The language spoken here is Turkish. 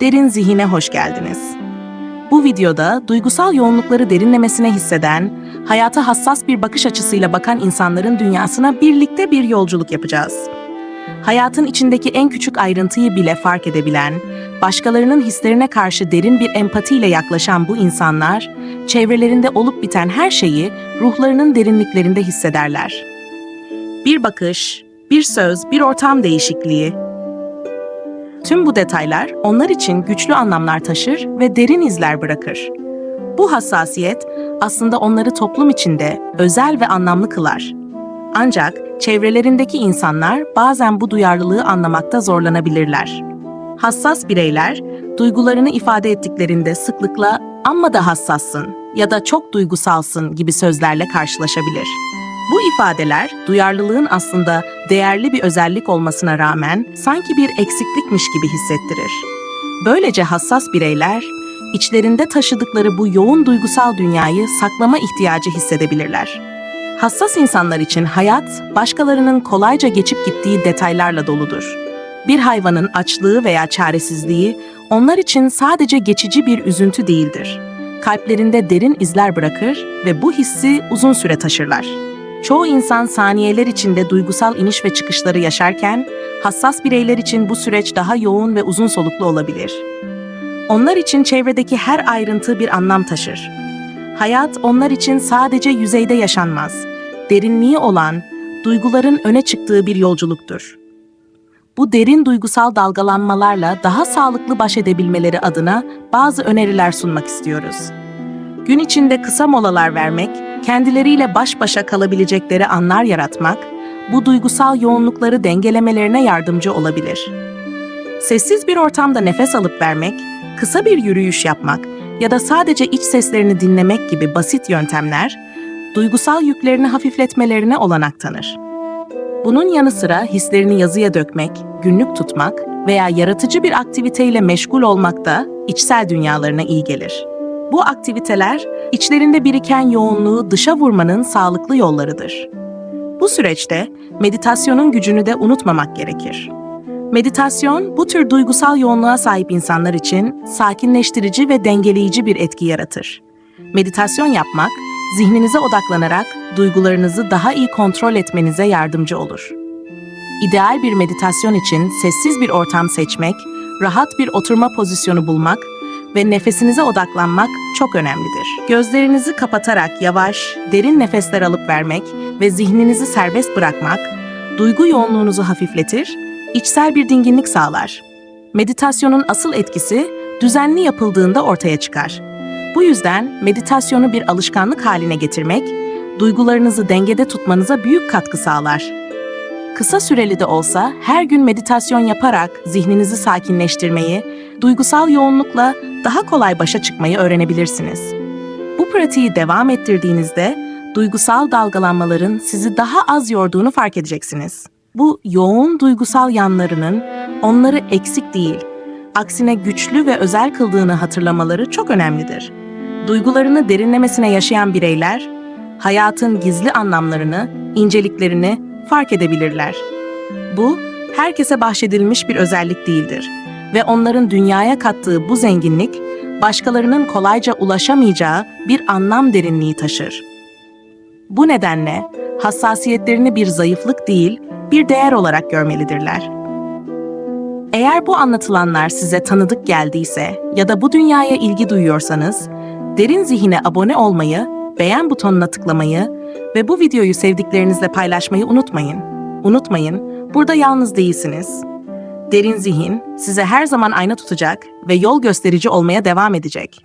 Derin Zihine hoş geldiniz. Bu videoda duygusal yoğunlukları derinlemesine hisseden, hayata hassas bir bakış açısıyla bakan insanların dünyasına birlikte bir yolculuk yapacağız. Hayatın içindeki en küçük ayrıntıyı bile fark edebilen, başkalarının hislerine karşı derin bir empatiyle yaklaşan bu insanlar, çevrelerinde olup biten her şeyi ruhlarının derinliklerinde hissederler. Bir bakış, bir söz, bir ortam değişikliği, Tüm bu detaylar onlar için güçlü anlamlar taşır ve derin izler bırakır. Bu hassasiyet aslında onları toplum içinde özel ve anlamlı kılar. Ancak çevrelerindeki insanlar bazen bu duyarlılığı anlamakta zorlanabilirler. Hassas bireyler duygularını ifade ettiklerinde sıklıkla "amma da hassassın" ya da "çok duygusalsın" gibi sözlerle karşılaşabilir. Bu ifadeler duyarlılığın aslında değerli bir özellik olmasına rağmen sanki bir eksiklikmiş gibi hissettirir. Böylece hassas bireyler içlerinde taşıdıkları bu yoğun duygusal dünyayı saklama ihtiyacı hissedebilirler. Hassas insanlar için hayat başkalarının kolayca geçip gittiği detaylarla doludur. Bir hayvanın açlığı veya çaresizliği onlar için sadece geçici bir üzüntü değildir. Kalplerinde derin izler bırakır ve bu hissi uzun süre taşırlar. Çoğu insan saniyeler içinde duygusal iniş ve çıkışları yaşarken, hassas bireyler için bu süreç daha yoğun ve uzun soluklu olabilir. Onlar için çevredeki her ayrıntı bir anlam taşır. Hayat onlar için sadece yüzeyde yaşanmaz. Derinliği olan, duyguların öne çıktığı bir yolculuktur. Bu derin duygusal dalgalanmalarla daha sağlıklı baş edebilmeleri adına bazı öneriler sunmak istiyoruz. Gün içinde kısa molalar vermek, kendileriyle baş başa kalabilecekleri anlar yaratmak, bu duygusal yoğunlukları dengelemelerine yardımcı olabilir. Sessiz bir ortamda nefes alıp vermek, kısa bir yürüyüş yapmak ya da sadece iç seslerini dinlemek gibi basit yöntemler, duygusal yüklerini hafifletmelerine olanak tanır. Bunun yanı sıra hislerini yazıya dökmek, günlük tutmak veya yaratıcı bir aktiviteyle meşgul olmak da içsel dünyalarına iyi gelir. Bu aktiviteler, içlerinde biriken yoğunluğu dışa vurmanın sağlıklı yollarıdır. Bu süreçte meditasyonun gücünü de unutmamak gerekir. Meditasyon, bu tür duygusal yoğunluğa sahip insanlar için sakinleştirici ve dengeleyici bir etki yaratır. Meditasyon yapmak, zihninize odaklanarak duygularınızı daha iyi kontrol etmenize yardımcı olur. İdeal bir meditasyon için sessiz bir ortam seçmek, rahat bir oturma pozisyonu bulmak ve nefesinize odaklanmak çok önemlidir. Gözlerinizi kapatarak yavaş, derin nefesler alıp vermek ve zihninizi serbest bırakmak, duygu yoğunluğunuzu hafifletir, içsel bir dinginlik sağlar. Meditasyonun asıl etkisi düzenli yapıldığında ortaya çıkar. Bu yüzden meditasyonu bir alışkanlık haline getirmek, duygularınızı dengede tutmanıza büyük katkı sağlar. Kısa süreli de olsa her gün meditasyon yaparak zihninizi sakinleştirmeyi, duygusal yoğunlukla daha kolay başa çıkmayı öğrenebilirsiniz. Bu pratiği devam ettirdiğinizde duygusal dalgalanmaların sizi daha az yorduğunu fark edeceksiniz. Bu yoğun duygusal yanlarının onları eksik değil, aksine güçlü ve özel kıldığını hatırlamaları çok önemlidir. Duygularını derinlemesine yaşayan bireyler, hayatın gizli anlamlarını, inceliklerini fark edebilirler. Bu, herkese bahşedilmiş bir özellik değildir ve onların dünyaya kattığı bu zenginlik, başkalarının kolayca ulaşamayacağı bir anlam derinliği taşır. Bu nedenle hassasiyetlerini bir zayıflık değil, bir değer olarak görmelidirler. Eğer bu anlatılanlar size tanıdık geldiyse ya da bu dünyaya ilgi duyuyorsanız, Derin Zihin'e abone olmayı, beğen butonuna tıklamayı ve bu videoyu sevdiklerinizle paylaşmayı unutmayın. Unutmayın, burada yalnız değilsiniz. Derin Zihin size her zaman ayna tutacak ve yol gösterici olmaya devam edecek.